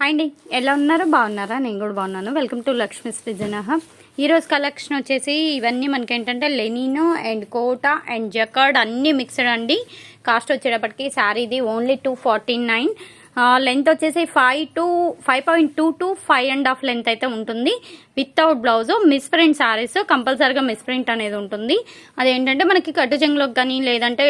Hi అండి. ఎలా ఉన్నారు? బాగున్నారా? నేను కూడా బాగున్నాను. వెల్కమ్ టు లక్ష్మీస్ సృజన ఈరోజు కలెక్షన్ వచ్చేసి ఇవన్నీ మనకి ఏంటంటే linen and Kota and jacquard అన్నీ మిక్స్డ్ అండి. కాస్ట్ వచ్చేటప్పటికి శారీది only two forty nine length వచ్చేసి five to five point two to five and half length అయితే ఉంటుంది. Without blouse misprint sarees కంపల్సరీగా మిస్ ప్రింట్ అనేది ఉంటుంది. అదేంటంటే మనకి కట్టు చెంగులకు కానీ లేదంటే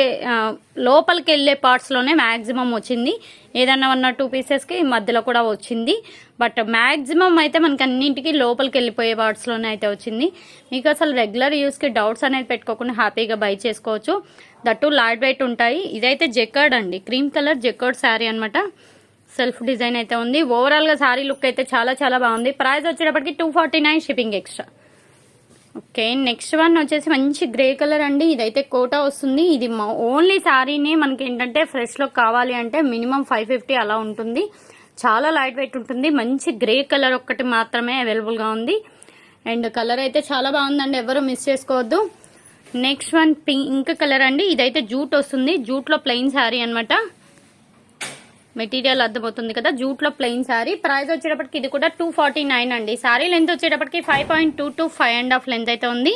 లోపలికి వెళ్ళే పార్ట్స్లోనే మ్యాక్సిమం వచ్చింది. ఏదన్నా ఉన్న టూ పీసెస్కి మధ్యలో కూడా వచ్చింది. బట్ మ్యాక్సిమం అయితే మనకి అన్నింటికి లోపలికి వెళ్ళిపోయే పార్ట్స్లోనే అయితే వచ్చింది. మీకు అసలు రెగ్యులర్ యూస్కి డౌట్స్ అనేది పెట్టుకోకుండా హ్యాపీగా బై చేసుకోవచ్చు. దట్టు లాడ్ వెయిట్ ఉంటాయి. ఇదైతే జెక్కర్డ్ అండి. క్రీమ్ కలర్ జెక్కర్డ్ శారీ అనమాట సెల్ఫ్ డిజైన్ అయితే ఉంది. ఓవరాల్గా శారీ లుక్ అయితే చాలా చాలా బాగుంది. ప్రైస్ వచ్చేటప్పటికి two forty nine shipping extra okay next one వచ్చేసి మంచి గ్రే కలర్ అండి. ఇదైతే కోటా వస్తుంది. ఇది ఓన్లీ శారీనే మనకి ఏంటంటే ఫ్రెష్లో కావాలి అంటే మినిమం ఫైవ్ ఫిఫ్టీ అలా ఉంటుంది. చాలా లైట్ వెయిట్ ఉంటుంది. మంచి గ్రే కలర్ ఒక్కటి మాత్రమే అవైలబుల్గా ఉంది. అండ్ కలర్ అయితే చాలా బాగుందండి. ఎవరు మిస్ చేసుకోవద్దు. నెక్స్ట్ వన్ పింక్ కలర్ అండి. ఇదైతే జూట్ వస్తుంది. జూట్లో ప్లెయిన్ శారీ అనమాట మెటీరియల్ అర్థమవుతుంది కదా జూట్లో ప్లెయిన్ శారీ. ప్రైస్ వచ్చేటప్పటికి ఇది కూడా టూ ఫార్టీ నైన్ అండి. శారీ లెంత్ వచ్చేటప్పటికి five point two two five and half length అయితే ఉంది.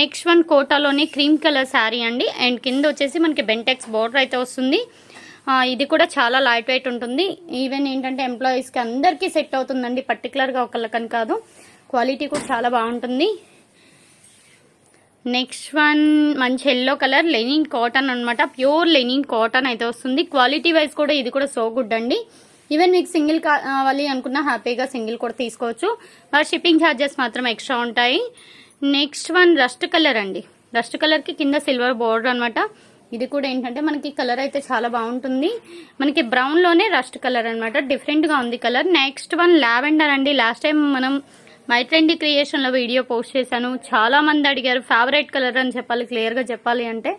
నెక్స్ట్ వన్ కోటాలోని క్రీమ్ కలర్ శారీ అండి. అండ్ కింద వచ్చేసి మనకి బెంటెక్స్ బోర్డర్ అయితే వస్తుంది. ఇది కూడా చాలా లైట్ వెయిట్ ఉంటుంది. ఈవెన్ ఏంటంటే ఎంప్లాయీస్కి అందరికీ సెట్ అవుతుందండి. పర్టికులర్గా ఒకళ్ళకని కాదు. క్వాలిటీ కూడా చాలా బాగుంటుంది. నెక్స్ట్ వన్ మంచి ఎల్లో కలర్ లెనిన్ కాటన్ అనమాట ప్యూర్ లెనిన్ కాటన్ అయితే వస్తుంది. క్వాలిటీ వైజ్ కూడా ఇది కూడా సో గుడ్ అండి. ఈవెన్ మీకు సింగిల్ కావాలి అనుకున్న హ్యాపీగా సింగిల్ కూడా తీసుకోవచ్చు. షిప్పింగ్ ఛార్జెస్ మాత్రం ఎక్స్ట్రా ఉంటాయి. నెక్స్ట్ వన్ రస్ట్ కలర్ అండి. రస్ట్ కలర్కి కింద సిల్వర్ బోర్డర్ అనమాట ఇది కూడా ఏంటంటే మనకి కలర్ అయితే చాలా బాగుంటుంది. మనకి బ్రౌన్లోనే రస్ట్ కలర్ అనమాట డిఫరెంట్గా ఉంది కలర్ నెక్స్ట్ వన్ లావెండర్ అండి. లాస్ట్ టైం మనం మై ట్రెండీ క్రియేషన్లో వీడియో పోస్ట్ చేశాను. చాలా మంది అడిగారు ఫేవరెట్ కలర్ అని చెప్పాలి క్లియర్గా చెప్పాలి అంటే?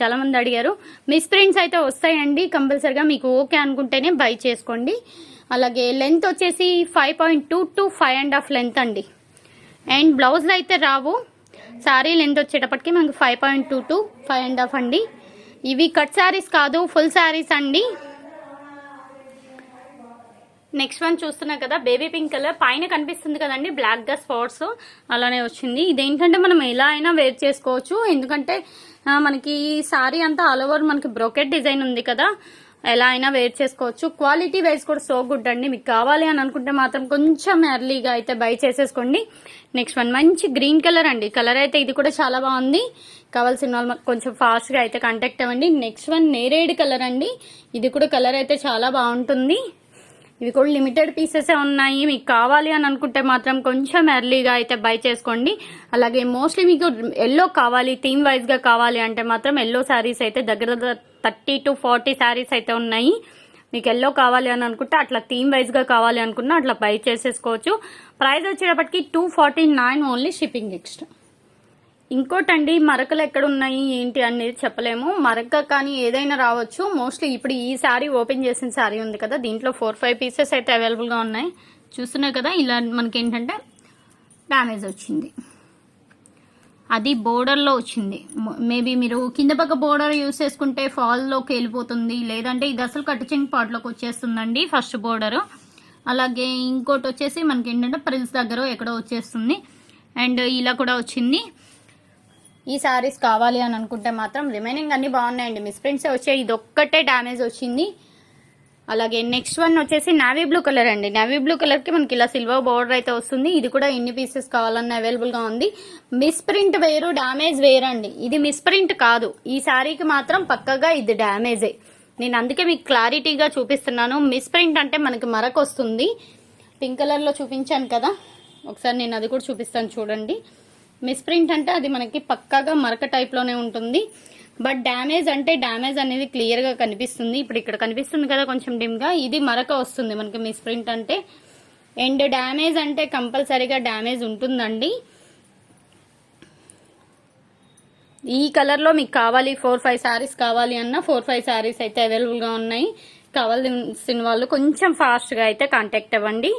చాలామంది అడిగారు మిస్ ప్రింట్స్ అయితే వస్తాయండి కంపల్సరిగా మీకు ఓకే అనుకుంటేనే బై చేసుకోండి. అలాగే లెంత్ వచ్చేసి five point two to five and half length అండి. అండ్ బ్లౌజ్లు అయితే రావు. శారీ లెంత్ వచ్చేటప్పటికి మనకు five point two to five and half అండి. ఇవి కట్ శారీస్ కాదు ఫుల్ శారీస్ అండి. నెక్స్ట్ వన్ చూస్తున్నా కదా బేబీ పింక్ కలర్ పైన కనిపిస్తుంది కదండి బ్లాక్గా స్పాట్స్ అలానే వచ్చింది. ఇదేంటంటే మనం ఎలా అయినా వేర్ చేసుకోవచ్చు. ఎందుకంటే మనకి ఈ సారీ అంతా ఆల్ ఓవర్ మనకి బ్రోకెట్ డిజైన్ ఉంది కదా. ఎలా అయినా వేర్ చేసుకోవచ్చు. క్వాలిటీ వైజ్ కూడా సో గుడ్ అండి. మీకు కావాలి అని అనుకుంటే మాత్రం కొంచెం ఎర్లీగా అయితే బై చేసేసుకోండి. నెక్స్ట్ వన్ మంచి గ్రీన్ కలర్ అండి. కలర్ అయితే ఇది కూడా చాలా బాగుంది. కావాల్సిన వాళ్ళు కొంచెం ఫాస్ట్గా అయితే కాంటాక్ట్ అవ్వండి. నెక్స్ట్ వన్ నేరేడ్ కలర్ అండి. ఇది కూడా కలర్ అయితే చాలా బాగుంటుంది. ఇవి కూడా లిమిటెడ్ పీసెస్ ఉన్నాయి. మీకు కావాలి అని అనుకుంటే మాత్రం కొంచెం ఎర్లీగా అయితే బై చేసుకోండి. అలాగే మోస్ట్లీ మీకు ఎల్లో కావాలి థీమ్ వైజ్గా కావాలి అంటే మాత్రం ఎల్లో శారీస్ అయితే దగ్గర థర్టీ టు ఫార్టీ శారీస్ అయితే ఉన్నాయి. మీకు ఎల్లో కావాలి అని అనుకుంటే అట్లా థీమ్ వైజ్గా కావాలి అనుకున్నా అట్లా బై చేసేసుకోవచ్చు. ప్రైస్ వచ్చేటప్పటికి two forty nine only shipping extra ఇంకోటండి మరకలు ఎక్కడ ఉన్నాయి ఏంటి అనేది చెప్పలేము. మరక కానీ ఏదైనా రావచ్చు. మోస్ట్లీ ఇప్పుడు ఈ శారీ ఓపెన్ చేసిన శారీ ఉంది కదా దీంట్లో ఫోర్ ఫైవ్ పీసెస్ అయితే అవైలబుల్గా ఉన్నాయి. చూస్తున్నాయి కదా ఇలా మనకి ఏంటంటే డ్యామేజ్ వచ్చింది. అది బోర్డర్లో వచ్చింది. మేబీ మీరు కింద పక్క బోర్డర్ యూస్ చేసుకుంటే ఫాల్లోకి వెళ్ళిపోతుంది. లేదంటే ఇది అసలు కట్టుచింగ్ పార్ట్లోకి వచ్చేస్తుందండి ఫస్ట్ బోర్డర్ అలాగే ఇంకోటి వచ్చేసి మనకి ఏంటంటే ప్రిల్స్ దగ్గర ఎక్కడో వచ్చేస్తుంది. అండ్ ఇలా కూడా వచ్చింది. ఈ శారీస్ కావాలి అని అనుకుంటే మాత్రం రిమైనింగ్ అన్నీ బాగున్నాయండి. మిస్ ప్రింట్స్ వచ్చాయి ఇది ఒక్కటే డ్యామేజ్ వచ్చింది. అలాగే నెక్స్ట్ వన్ వచ్చేసి నావీ బ్లూ కలర్ అండి. నావీ బ్లూ కలర్కి మనకి ఇలా సిల్వర్ బోర్డర్ అయితే వస్తుంది. ఇది కూడా ఎన్ని పీసెస్ కావాలన్నా అవైలబుల్గా ఉంది. మిస్ ప్రింట్ వేరు డ్యామేజ్ వేరండి. అండి ఇది మిస్ ప్రింట్ కాదు. ఈ శారీకి మాత్రం పక్కగా ఇది డ్యామేజే నేను అందుకే మీకు క్లారిటీగా చూపిస్తున్నాను. మిస్ ప్రింట్ అంటే మనకి మరక వస్తుంది. పింక్ కలర్లో చూపించాను కదా. ఒకసారి నేను అది కూడా చూపిస్తాను చూడండి. మిస్ప్రింట్ అంటే అది మనకి పక్కాగా మరక టైప్లోనే ఉంటుంది. బట్ డ్యామేజ్ అంటే డ్యామేజ్ అనేది క్లియర్గా కనిపిస్తుంది. ఇప్పుడు ఇక్కడ కనిపిస్తుంది కదా కొంచెం డిమ్గా ఇది మరక వస్తుంది మనకి మిస్ప్రింట్ అంటే. అండ్ డ్యామేజ్ అంటే కంపల్సరీగా డ్యామేజ్ ఉంటుందండి. ఈ కలర్లో మీకు కావాలి ఫోర్ ఫైవ్ శారీస్ కావాలి అన్న ఫోర్ ఫైవ్ శారీస్ అయితే అవైలబుల్గా ఉన్నాయి. కావాల్సిన వాళ్ళు కొంచెం ఫాస్ట్గా అయితే కాంటాక్ట్ అవ్వండి.